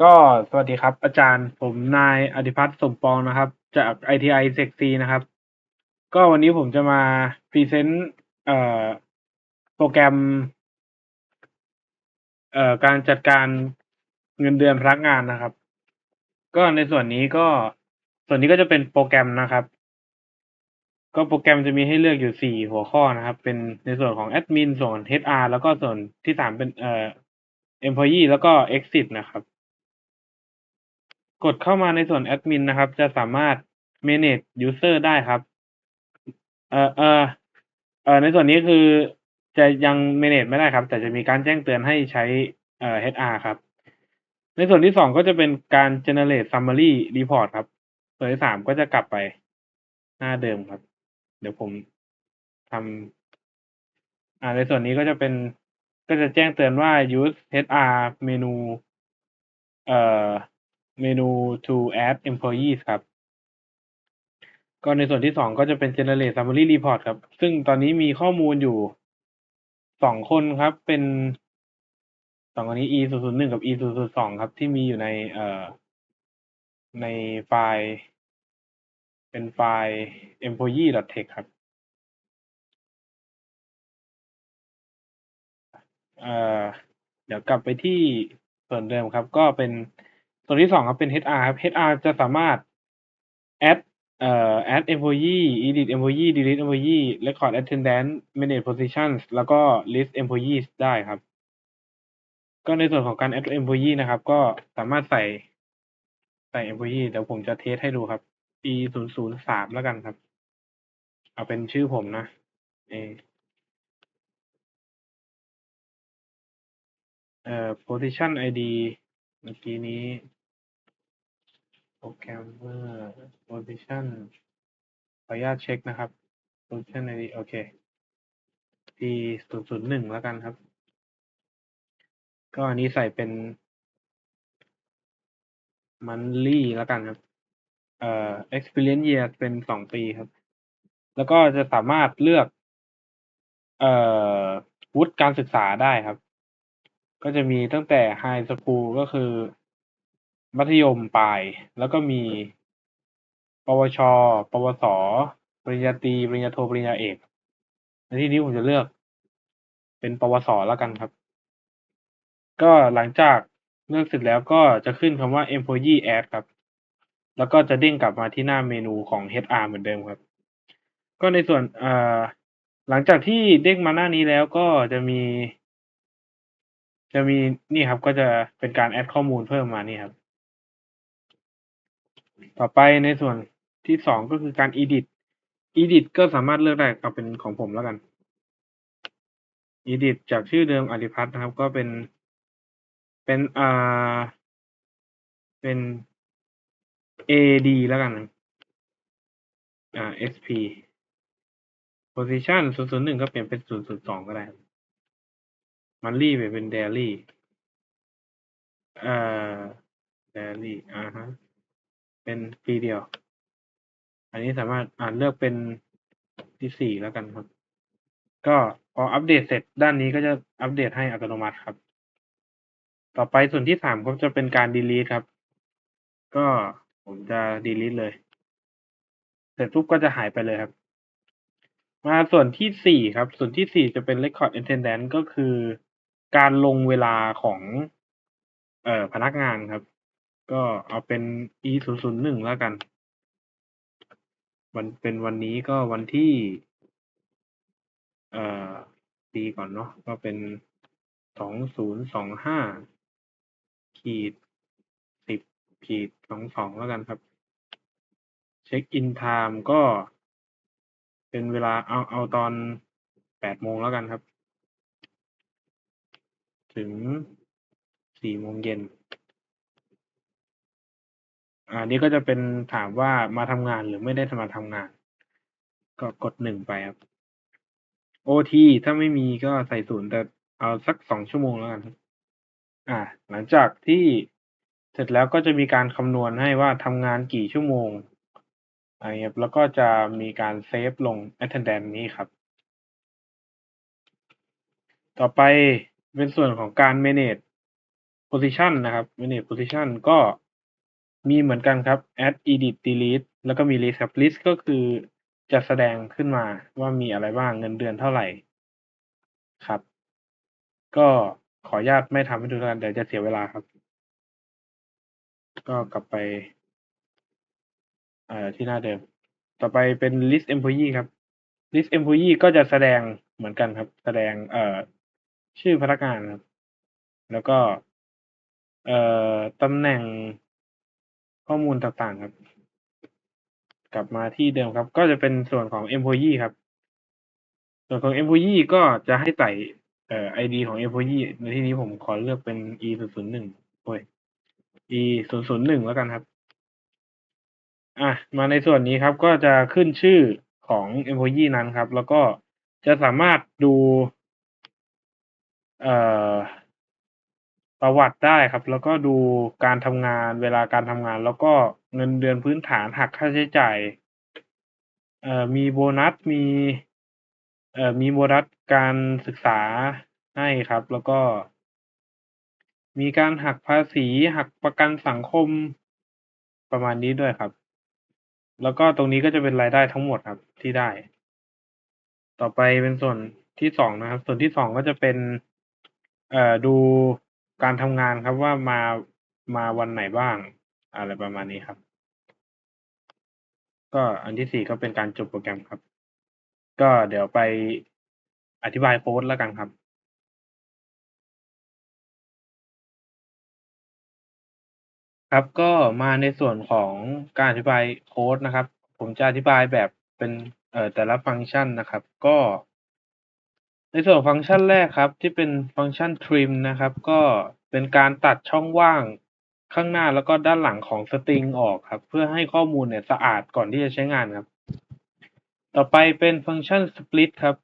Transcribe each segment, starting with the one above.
ก็สวัสดีครับ อาจารย์ผมนายอธิพัฒน์สมปองนะครับ จาก ITI s e c c นะครับ ก็วันนี้ผมจะมาพรีเซนต์เอ่อโปรแกรมเอ่อการจัดการเงินเดือนพนักงานนะครับ ก็ในส่วนนี้ก็ส่วนนี้ก็จะเป็นโปรแกรมนะครับ ก็โปรแกรมจะมีให้เลือกอยู่สี่หัวข้อนะครับ เป็นในส่วนของแอดมินส่วน HR แล้วก็ส่วนที่สามเป็นเอ่อ employee แล้วก็ exit นะครับ กดเข้ามาในส่วนแอดมินนะครับ จะสามารถ manage user ได้ครับ เอ่อเอ่อเอ่อในส่วนนี้คือจะยัง manage ไม่ได้ครับ แต่จะมีการแจ้งเตือนให้ใช้เอ่อ HR ครับ ในส่วนที่สองก็จะเป็นการ generate summary report ครับ ส่วนที่สามก็จะกลับไปหน้าเดิมครับ เดี๋ยวผมทำอ่าในส่วนนี้ก็จะเป็นก็จะแจ้งเตือนว่า use HR เมนู เอ่อ เมนู to add employees ครับ ก็ในส่วนที่สองก็จะเป็น generate summary report ครับ ซึ่งตอนนี้มีข้อมูลอยู่สองคนครับ เป็นสองคนนี้ e 0 0 1กับ e 0 0 2ครับ ที่มีอยู่ในเอ่อในไฟล์ เป็นไฟล์ employee.text ครับเอ่อเดี๋ยวกลับไปที่ส่วนเดิมครับ ก็เป็น ส่วนที่สองครับเป็น HR ครับ HR จะสามารถ add เอ่อ add employee edit employee delete employee record attendance manage positions แล้วก็ list employees ได้ครับ ก็ในส่วนของการ add employee นะครับ ก็สามารถใส่ใส่ employee เดี๋ยวผมจะเทสให้ดูครับ e 0 0 3แล้วกันครับ เอาเป็นชื่อผมนะเอเอ่อ position ID เมื่อกี้นี้ programmer position ขออนุญาตเช็คนะครับ position ID โอเค p 0 0 1แล้วกันครับ ก็อันนี้ใส่เป็น monthly แล้วกันครับ เอ่อ experience year เป็นสองปีครับ แล้วก็จะสามารถเลือก เอ่อวุฒิการศึกษาได้ครับ ก็จะมีตั้งแต่ high school ก็คือ มัธยมปลาย แล้วก็มี ปวช ปวส ปริญญาตรี ปริญญาโท ปริญญาเอกในที่นี้ผมจะเลือก เป็นปวสแล้วกันครับ ก็หลังจากเลือกเสร็จแล้วก็จะขึ้นคำว่า employee add ครับ แล้วก็จะเด้งกลับมาที่หน้าเมนูของ HR เหมือนเดิมครับ ก็ในส่วนหลังจากที่เด้งมาหน้านี้แล้วก็จะมี จะมีนี่ครับก็จะเป็นการแอดข้อมูลเพิ่มมานี่ครับ ต่อไปในส่วนที่สองก็คือการ edit edit ก็สามารถเลือกได้เอาเป็นของผมแล้วกัน edit จากชื่อเดิมอธิพัฒน์นะครับ ก็เป็น เป็นอ่าเป็น AD แล้วกันอ่า SP position 001 ก็เปลี่ยนเป็น 002 ก็ได้ครับ monthly เปลี่ยนเป็น daily เอ่อ daily อ่าฮะเป็นปีเดียว อันนี้สามารถอ่านเลือกเป็นที่สี่แล้วกันครับ ก็พออัปเดตเสร็จด้านนี้ก็จะอัปเดตให้อัตโนมัติครับ ต่อไปส่วนที่สามก็จะเป็นการ delete ครับ ก็ผมจะ delete เลย เสร็จปุ๊บก็จะหายไปเลยครับ มาส่วนที่สี่ครับ ส่วนที่สี่จะเป็น record attendance ก็คือ การลงเวลาของ เอ่อพนักงานครับ ก็เอาเป็น e 0 0 1แล้วกันวันเป็นวันนี้ก็วันที่ เอ่อปีก่อนเนาะก็เป็นสองศูนย์สองห้าขีดสิบขีดสองสองแล้วกันครับ เช็คอินไทม์ก็เป็นเวลาเอาเอาตอนแปดโมงแล้วกันครับ ถึงสี่โมงเย็นอ่านี้ก็จะเป็นถามว่ามาทำงานหรือไม่ได้มาทำงาน ก็กดหนึ่งไปครับโอทีถ้าไม่มีก็ใส่ศูนย์แต่เอาสักสองชั่วโมงแล้วกัน อ่า หลังจากที่เสร็จแล้วก็จะมีการคำนวณให้ว่าทำงานกี่ชั่วโมงอะไรครับแล้วก็จะมีการเซฟลง attendance นี้ครับ ต่อไป เป็นส่วนของการ manage position นะครับ manage position ก็มีเหมือนกันครับ add edit delete แล้วก็มี list ครับ list ก็คือจะแสดงขึ้นมาว่ามีอะไรบ้างเงินเดือนเท่าไหร่ครับ ก็ขออนุญาตไม่ทำให้ดูกันเดี๋ยวจะเสียเวลาครับ ก็กลับไปที่หน้าเดิม ต่อไปเป็น list employee ครับ list employee ก็จะแสดงเหมือนกันครับ แสดงเอ่อ ชื่อพนักงานครับ แล้วก็ เอ่อ ตำแหน่ง ข้อมูลต่าง ๆ ครับ กลับมาที่เดิมครับ ก็จะเป็นส่วนของ employee ครับ ส่วนของ employee ก็จะให้ใส่ เอ่อ ID ของ employee ในที่นี้ผมขอเลือกเป็น e 0 0 1โอ้ย e 0 0 1แล้วกันครับ อะ มาในส่วนนี้ครับ ก็จะขึ้นชื่อของ employee นั้นครับ แล้วก็จะสามารถดู เอ่อประวัติได้ครับ แล้วก็ดูการทำงานเวลาการทำงาน แล้วก็เงินเดือนพื้นฐานหักค่าใช้จ่ายเอ่อมีโบนัสมีเอ่อมีโบนัสการศึกษาให้ครับ แล้วก็ มีการหักภาษีหักประกันสังคมประมาณนี้ด้วยครับ แล้วก็ตรงนี้ก็จะเป็นรายได้ทั้งหมดครับที่ได้ ต่อไปเป็นส่วนที่สองนะครับ ส่วนที่สองก็จะเป็น เอ่อดูการทำงานครับว่ามามาวันไหนบ้าง อะไรประมาณนี้ครับ ก็อันที่สี่ก็เป็นการจบโปรแกรมครับ ก็เดี๋ยวไปอธิบายโค้ดแล้วกันครับ ครับก็มาในส่วนของการอธิบายโค้ดนะครับ ผมจะอธิบายแบบเป็นเอ่อแต่ละฟังก์ชันนะครับ ก็ ในส่วนฟังก์ชันแรกครับ ที่เป็นฟังก์ชัน trim นะครับ ก็เป็นการตัดช่องว่างข้างหน้าแล้วก็ด้านหลังของสตริงออกครับ เพื่อให้ข้อมูลเนี่ยสะอาดก่อนที่จะใช้งานครับ ต่อไปเป็นฟังก์ชัน split ครับ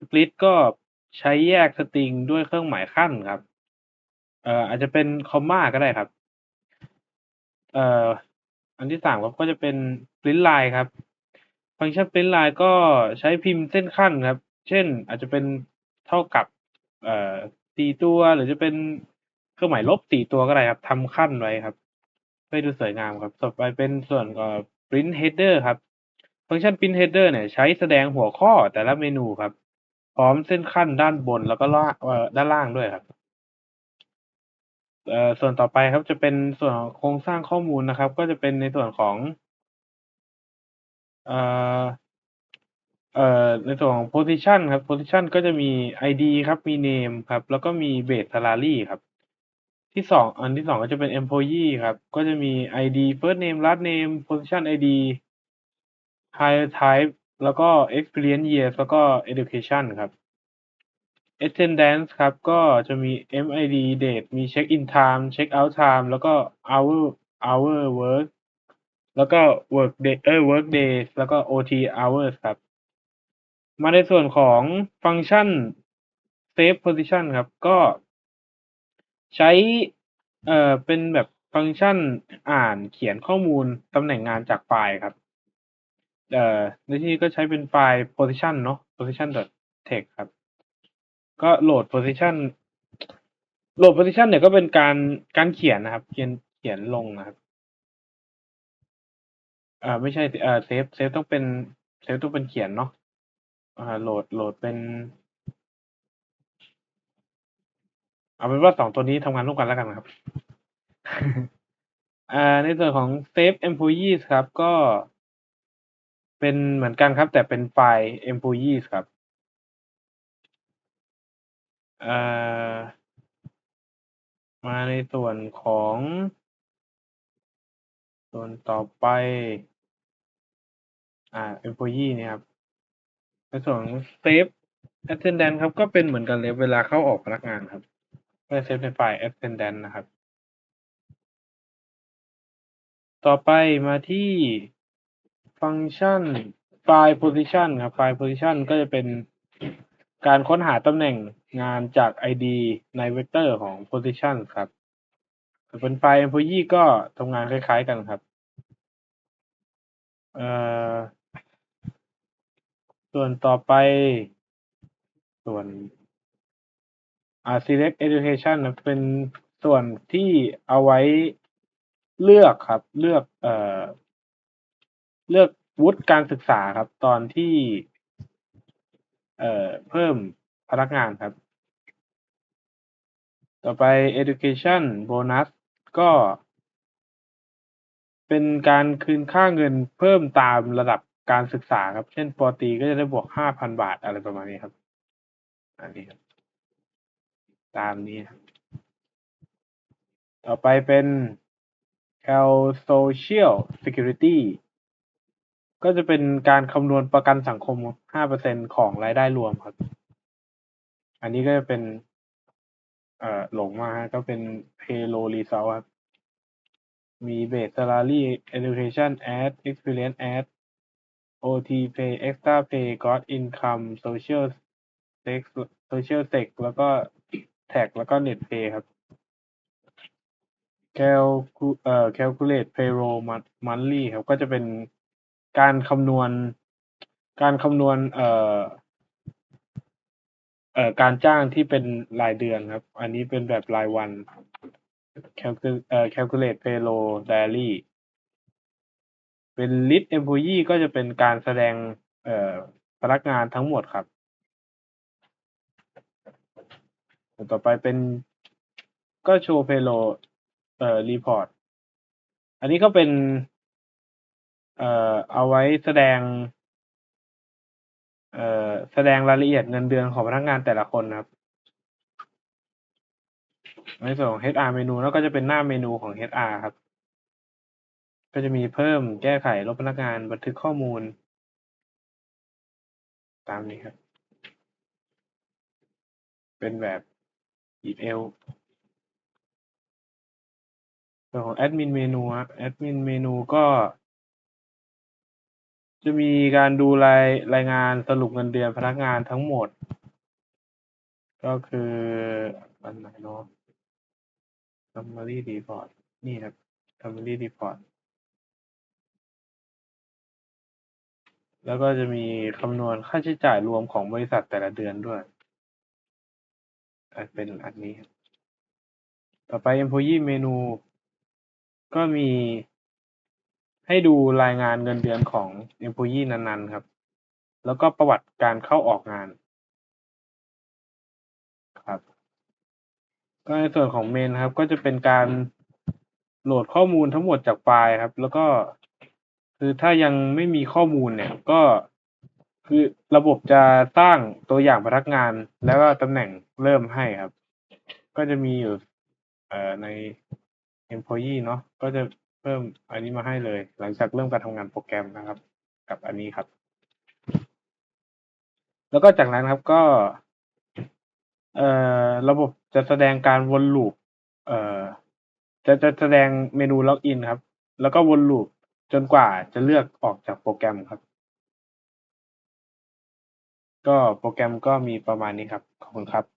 split ก็ใช้แยกสตริงด้วยเครื่องหมายขั้นครับเอ่ออาจจะเป็นคอมมาก็ได้ครับเอ่ออันที่สามครับก็จะเป็น print line ครับ ฟังก์ชัน print line ก็ใช้พิมพ์เส้นขั้นครับ เช่น อาจจะเป็นเท่ากับเอ่อสี่ตัวหรือจะเป็นเครื่องหมายลบสี่ตัวก็ได้ครับทำขั้นไว้ครับเพื่อให้ดูสวยงามครับต่อไปเป็นส่วนของ print header ครับฟังก์ชัน print header เนี่ยใช้แสดงหัวข้อแต่ละเมนูครับ พร้อมเส้นขั้นด้านบนแล้วก็ล่างด้านล่างด้วยครับเอ่อส่วนต่อไปครับจะเป็นส่วนของโครงสร้างข้อมูลนะครับ ก็จะเป็นในส่วนของ เอ่อในส่วนของ position ครับ position ก็จะมี ID ครับ มี name ครับ แล้วก็มี base salary ครับ ที่สองอันที่สองก็จะเป็น employee ครับ ก็จะมี ID first name last name position ID hire type แล้วก็ experience years แล้วก็ education ครับ attendance ครับ ก็จะมี MID date มี check in time check out time แล้วก็ hour hour work แล้วก็ work day เอ้ย work days แล้วก็ OT hours ครับ มาในส่วนของฟังก์ชัน save position ครับ ก็ใช้เอ่อเป็นแบบฟังก์ชันอ่านเขียนข้อมูลตำแหน่งงานจากไฟล์ครับเอ่อในที่นี้ก็ใช้เป็นไฟล์ position เนาะ position.text ครับ ก็โหลด position โหลด position เนี่ยก็เป็นการการเขียนนะครับ เขียนเขียนลงนะครับอ่าไม่ใช่เอ่อเซฟเซฟต้องเป็นเซฟต้องเป็นเขียนเนาะ อ่า โหลด โหลดเป็น เอาเป็นว่าสองตัวนี้ทำงานร่วมกันแล้วกันครับ อ่า ในส่วนของ save employees ครับ ก็เป็นเหมือนกันครับ แต่เป็นไฟล์ employees ครับอ่ามาในส่วนของ ส่วนต่อไป อ่า employee เนี่ยครับ ในส่วนของ save attendance ครับก็เป็นเหมือนกันเลยเวลาเข้าออกพนักงานครับก็จะเซฟในไฟล์ attendance นะครับ ต่อไปมาที่ฟังก์ชัน file position ครับ file position ก็จะเป็นการค้นหาตำแหน่งงานจาก ID ในเวกเตอร์ของ position ครับส่วนเป็นไฟล์ employee ก็ทำงานคล้ายๆกันครับ เอ่อ ส่วนต่อไป ส่วนอ่า select education นะเป็นสส่วนที่เอาไว้เลือกครับ เลือกเอ่อเลือกวุฒิการศึกษาครับ ตอนที่ เอ่อเพิ่มพนักงานครับ ต่อไป education bonus ก็เป็นการคืนค่าเงินเพิ่มตามระดับ การศึกษาครับ เช่นปอตีก็จะได้บวกห้าพันบาทอะไรประมาณนี้ครับ อันนี้ครับ ตามนี้ครับต่อไปเป็น Cal Social Security ก็จะเป็นการคำนวณประกันสังคม 5%ของรายได้รวมครับ อันนี้ก็จะเป็น เอ่อ หลงมาก็เป็น payroll result ครับ มี base salary education add experience add OT pay extra pay God income social tax social tax แล้วก็ tax แล้วก็ net pay ครับ calcu เอ่อ calculate payroll Monthly ครับ ก็จะเป็นการคำนวณ การคำนวณ เอ่อ เอ่อ การจ้างที่เป็นรายเดือนครับ อันนี้เป็นแบบรายวัน Calculate payroll diary เป็น list employee ก็จะเป็นการแสดงเอ่อพนักงานทั้งหมดครับ ต่อไปเป็นก็โชว์ payroll เอ่อ report อันนี้ก็เป็นเอ่อเอาไว้แสดงเอ่อแสดงรายละเอียดเงินเดือนของพนักงานแต่ละคนครับในส่วนของ HR เมนูแล้วก็จะเป็นหน้าเมนูของ HR ครับ ก็จะมีเพิ่มแก้ไขลบพนักงานบันทึกข้อมูล ตามนี้ครับ เป็นแบบอีเอลส่วนของแอดมินเมนูครแอดมินเมนูก็ จะมีการดูรายรายงานสรุปเงินเดือนพนักงานทั้งหมด ก็คืออันไหนเนาะ summary report นี่ครับ summary report แล้วก็จะมีคำนวณค่าใช้จ่ายรวมของบริษัทแต่ละเดือนด้วยอะเป็นอันนี้ครับต่อไป employee menu ก็มีให้ดูรายงานเงินเดือนของ employee นั้นๆ ครับ แล้วก็ประวัติการเข้าออกงาน ครับ ก็ในส่วนของเมนครับ ก็จะเป็นการโหลดข้อมูลทั้งหมดจากไฟล์ครับ แล้วก็ คือถ้ายังไม่มีข้อมูลเนี่ย ก็คือระบบจะสร้างตัวอย่างพนักงานแล้วก็ตำแหน่งเริ่มให้ครับ ก็จะมีอยู่เอ่อใน employee เนาะก็จะเพิ่มอันนี้มาให้เลย หลังจากเริ่มการทำงานโปรแกรมนะครับ กับอันนี้ครับ แล้วก็จากนั้นครับก็ เอ่อระบบจะแสดงการวนลูปเอ่อจะจะแสดงเมนูล็อกอินครับ แล้วก็วนลูป จนกว่าจะเลือกออกจากโปรแกรมครับ ก็โปรแกรมก็มีประมาณนี้ครับ ขอบคุณครับ